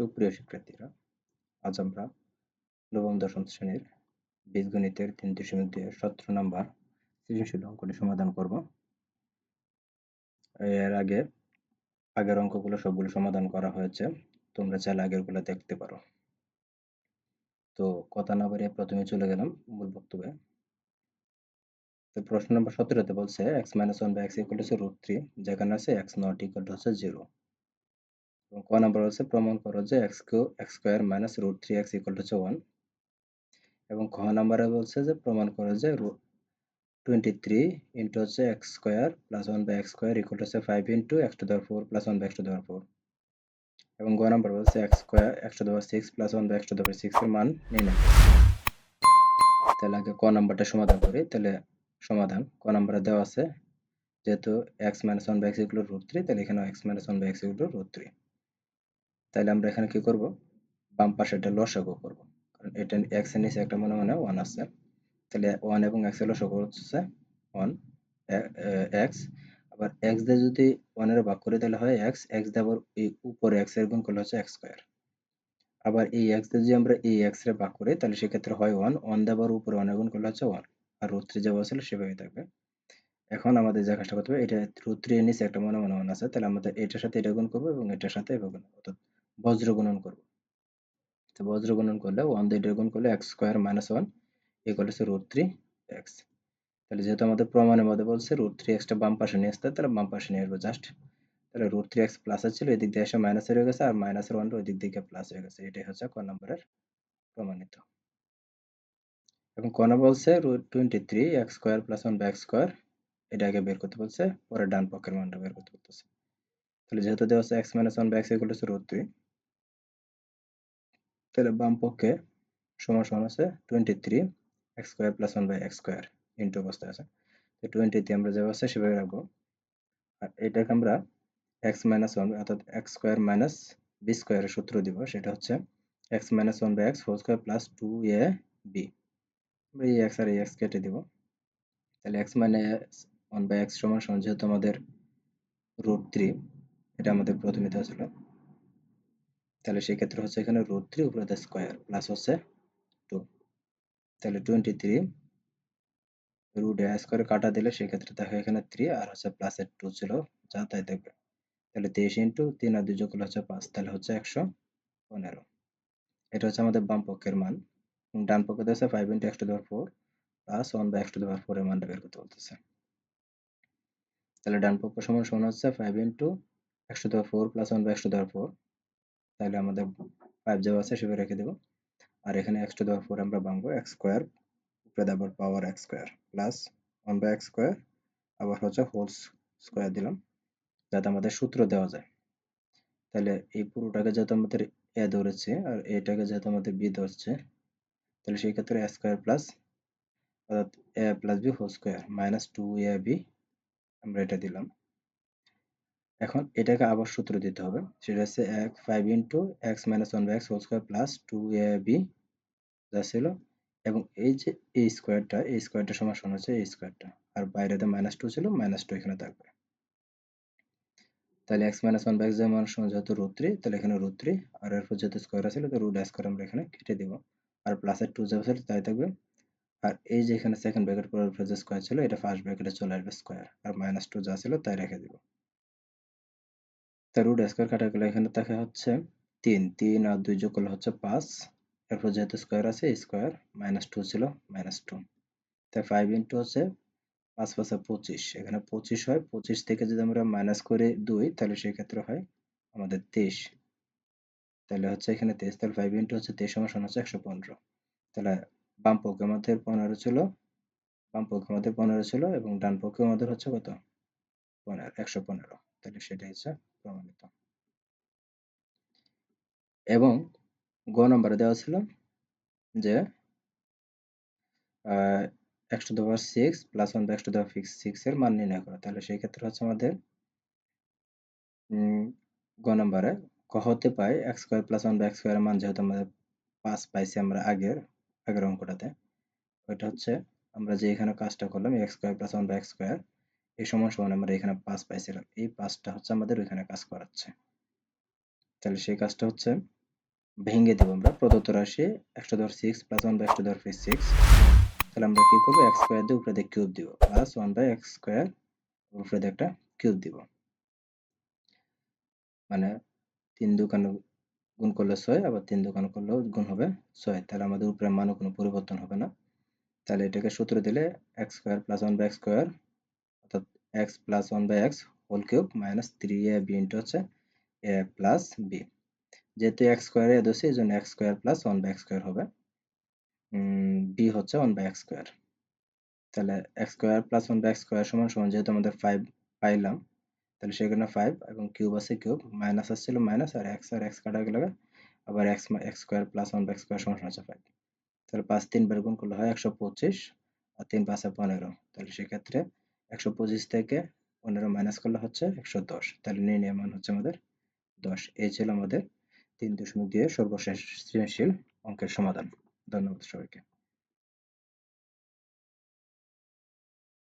সুপ্রিয় শিক্ষার্থীরা, আজ আমরা নবম, দশম শ্রেণির বীজগণিতের তিন দশমিক দুই সতেরো নম্বর সৃজনশীল অঙ্কটি সমাধান করব। এর আগে আগের অঙ্কগুলো সবগুলো সমাধান করা হয়েছে, তোমরা চাইলে আগেরগুলো দেখতে পারো। তো কথা না বাড়িয়ে প্রথমে চলে গেলাম মূল বক্তব্যে। তো প্রশ্ন নম্বর সতেরোতে বলছে x minus one by x equal to root three যেখানে আছে এক্স নট ইকুয়াল টু হচ্ছে জিরো এবং ক নাম্বার হচ্ছে প্রমাণ করো যে x Q, x square minus root three x equal to হচ্ছে ওয়ান। এবং খ নাম্বারে বলছে যে প্রমাণ করো যে টোয়েন্টি থ্রি ইন্টু হচ্ছে x square plus one by x square equal হচ্ছে five into x to the power four plus one by x to the power four. এবং গ নাম্বার বলছে x square, x to the power six plus one by x to the power six এর মান নির্ণয় তাহলে আগে ক নাম্বারটা সমাধান করি, তাহলে সমাধান ক নাম্বারে দেওয়া আছে যেহেতু x minus one by x equal root three, তাহলে এখানে x minus one by x equal root three. তাহলে আমরা এখানে কি করব? বাম পাশে এটা লসাগু করব। কারণ এটা এক্সের নিচে একটা মনে মনে ওয়ান আছে। তাহলে ওয়ান এবং এক্সের লসাগু হচ্ছে ওয়ান এক্স আবার এক্স দিয়ে যদি ওয়ানের ভাগ করে তাহলে হয় এক্স এক্স দিয়ে আবার এই উপরে এক্সের গুণ করলে হচ্ছে এক্স স্কোয়ার আবার এই এক্স দিয়ে যদি আমরা এই এক্সের ভাগ করি তাহলে সেক্ষেত্রে হয় ওয়ান ওয়ান দিয়ে আবার উপরে ওয়ানের গুণ করলে হচ্ছে ওয়ান আর রুট থ্রি যেভাবে ছিল সেভাবেই থাকবে। এখন আমাদের যে কাজটা করতে হবে, এটা রুট থ্রি এর নিচে একটা মনে মনে ওয়ান আছে। তাহলে আমাদের এটার সাথে এটা গুণ করব এবং এটার সাথে এভাবে গুণ অর্থাৎ বজ্র গুণন করব। তো বজ্র গুণন করলে ওয়ান দিয়ে এটা করলে x square minus one equal to root three x তাহলে যেহেতু আমাদের প্রমাণের মধ্যে বলছে রুট থ্রি এক্সটা বাম পাশে নিয়ে আসতে, তাহলে বাম পাশে নিয়ে আসব জাস্ট তাহলে রুট থ্রি এক্স প্লাস ছিল, এদিক দিয়ে এসে মাইনাস হয়ে গেছে, আর মাইনাসের ওয়ানটা ওই দিক থেকে প্লাস হয়ে গেছে। এটাই হচ্ছে ক নম্বরের প্রমাণিত। এবং কোন বলছে root twenty three x square plus one by x square এটা আগে বের করতে বলছে, পরে ডান পক্ষের মানটা বের করতে বলতেছে। তাহলে যেহেতু দেওয়া আছে x minus one by x equal to root three তাহলে বাম পক্ষে সমান সমান আছে twenty three x square plus one by x square into অবস্থায় আছে। তো টোয়েন্টিতে আমরা যেভাবে আছে সেভাবে রাখব। আর এটাকে আমরা এক্স মাইনাস ওয়ান অর্থাৎ এক্স স্কোয়ার মাইনাস বি স্কোয়ারের সূত্র দিব, সেটা হচ্ছে x minus one by x whole square plus two a b আমরা এই এক্স আর এই এক্স কেটে দিব। তাহলে x minus one by x সমান সমান যেহেতু আমাদের রুট থ্রি এটা আমাদের প্রথমে দেওয়া ছিল। তাহলে সেক্ষেত্রে হচ্ছে এখানে রুট থ্রি উপরে স্কোয়ার প্লাস হচ্ছে টু তাহলে টোয়েন্টি থ্রি রুট এ কাটা দিলে সেক্ষেত্রে দেখো এখানে থ্রি আর হচ্ছে প্লাসের টু ছিল, যা তাই দেখবে। তাহলে তেইশ ইন্টু তিন আর দুই যোগ হচ্ছে পাঁচ, তাহলে হচ্ছে একশো পনেরো। এটা হচ্ছে আমাদের বাম পক্ষের মান। ডান পক্ষে হচ্ছে five into x to the power four plus one by x to the power four এর মানটা বের করতে বলতেছে। তাহলে ডান পক্ষ সমান সমান হচ্ছে five into x to the power four plus one by x to the power four তাহলে আমাদের ফাইভ যাওয়া আছে সেভাবে রেখে দেবো। আর এখানে এক্স টু দেওয়ার ফোর আমরা ভাঙবো এক্স স্কোয়ার উপরে দেওয়ার power x square plus one by x square আবার হচ্ছে হোল স্কোয়ার দিলাম, যাতে আমাদের সূত্র দেওয়া যায়। তাহলে এই পুরোটাকে যেহেতু আমাদের এ ধরেছে আর এটাকে যেহেতু আমাদের বি ধরছে, তাহলে সেই ক্ষেত্রে এ স্কোয়ার প্লাস অর্থাৎ a plus b whole square minus two a b আমরা এটা দিলাম। এখন এটাকে আবার সূত্র দিতে হবে। সেটা হচ্ছে এক five into x minus one by x whole square plus two a b যা ছিল। এবং এই যে এই স্কোয়ারটা এই স্কোয়ারটা সমান সমান হচ্ছে এই স্কোয়ারটা আর বাইরেতে মাইনাস টু ছিল মাইনাস টু এখানে থাকবে। তাহলে x minus one by x মান সমান যেহেতু রুট থ্রি তাহলে এখানে রুট থ্রি আর এরপর যেহেতু স্কোয়ার আছে তো রুট স্কোয়ার আমরা এখানে কেটে দিব। আর প্লাসের টু যাবে তাই থাকবে। আর এই যে এখানে সেকেন্ড ব্র্যাকেট পর যে স্কোয়ার ছিল, এটা ফার্স্ট ব্র্যাকেটে চলে আসবে স্কোয়ার আর মাইনাস টু যা ছিল, তাই রেখে দিব। তাই রুট স্কোয়ার কাটা গেলে এখানে দেখা হচ্ছে তিন তিন আর দুই যোগ করলে হচ্ছে পাঁচ। এরপর যেহেতু স্কোয়ার আছে স্কোয়ার মাইনাস টু ছিল মাইনাস টু তাই ফাইভ ইন্টু হচ্ছে পাঁচ পাঁচে পঁচিশ। এখানে পঁচিশ হয়, পঁচিশ থেকে যদি আমরা মাইনাস করে দুই, তাহলে সেক্ষেত্রে হয় আমাদের তেইশ। তাহলে হচ্ছে এখানে তেইশ, তাহলে ফাইভ ইন্টু হচ্ছে তেইশ সমান হচ্ছে একশো পনেরো। তাহলে বাম পক্ষে আমাদের পনেরো ছিল, বাম পক্ষে আমাদের পনেরো ছিল এবং ডান পক্ষে আমাদের হচ্ছে কত? তাহলে সেটা হচ্ছে প্রমাণিত। এবং গ নম্বরে দেওয়া ছিল যে x to the power six plus one six মান নির্ণয় করা। তাহলে সেই ক্ষেত্রে হচ্ছে আমাদের গ নম্বরে ক হতে পাই x square plus one by x স্কোয়ারের মান যেহেতু আমাদের পাঁচ পাইছি আমরা আগের আগের অঙ্কটাতে। ওইটা হচ্ছে আমরা যে এখানে কাজটা করলাম x square plus one by x square এই সমান সমান আমরা এখানে পাঁচ পাইছিলাম। এই পাঁচটা হচ্ছে আমাদের ওইখানে কাজ করাচ্ছে। তাহলে সেই কাজটা হচ্ছে ভেঙে দেবো আমরা। প্রদত্ত রাশি একশো ধর সিক্স প্লাস ওয়ান বাই একশো ধর সিক্স তাহলে আমরা কি করব? এক্স স্কোয়ার দিয়ে উপরে দিয়ে কিউব দিব। Plus one by x square উপরে দিয়ে একটা কিউব দিব। মানে তিন দোকান গুণ করলে ছয়, আবার তিন দোকান করলেও গুণ হবে ছয়। তাহলে আমাদের উপরে মানও কোনো পরিবর্তন হবে না। তাহলে এটাকে সূত্র দিলে x square plus one by x square অর্থাৎ x plus one by x whole cube minus three a b into হচ্ছে এ প্লাস বি। যেহেতু এক্স স্কোয়ারে এ দোষে এই জন্য x square plus one by x square হবে। বি হচ্ছে ওয়ান বাই এক্স স্কোয়ার। তাহলে x square plus one by x square সমান সমান যেহেতু আমাদের ফাইভ পাইলাম, তাহলে সেখানে ফাইভ এবং কিউব আছে কিউব, মাইনাস আসছিল মাইনাস আর এক্স আর এক্স কাটা গেলে আবার x x square plus one by x square সমান হচ্ছে ফাইভ তাহলে পাঁচ তিনবার গুণ করলে হয় একশো পঁচিশ, আর তিন পাঁচে পনেরো। তাহলে সেক্ষেত্রে একশো পঁচিশ থেকে পনেরো মাইনাস করলে হচ্ছে একশো দশ। তাহলে নির্ণয় মান হচ্ছে আমাদের দশ। এই ছিল আমাদের তিন দশমিক দিয়ে সর্বশেষ সৃজনশীল অঙ্কের সমাধান। ধন্যবাদ সবাইকে।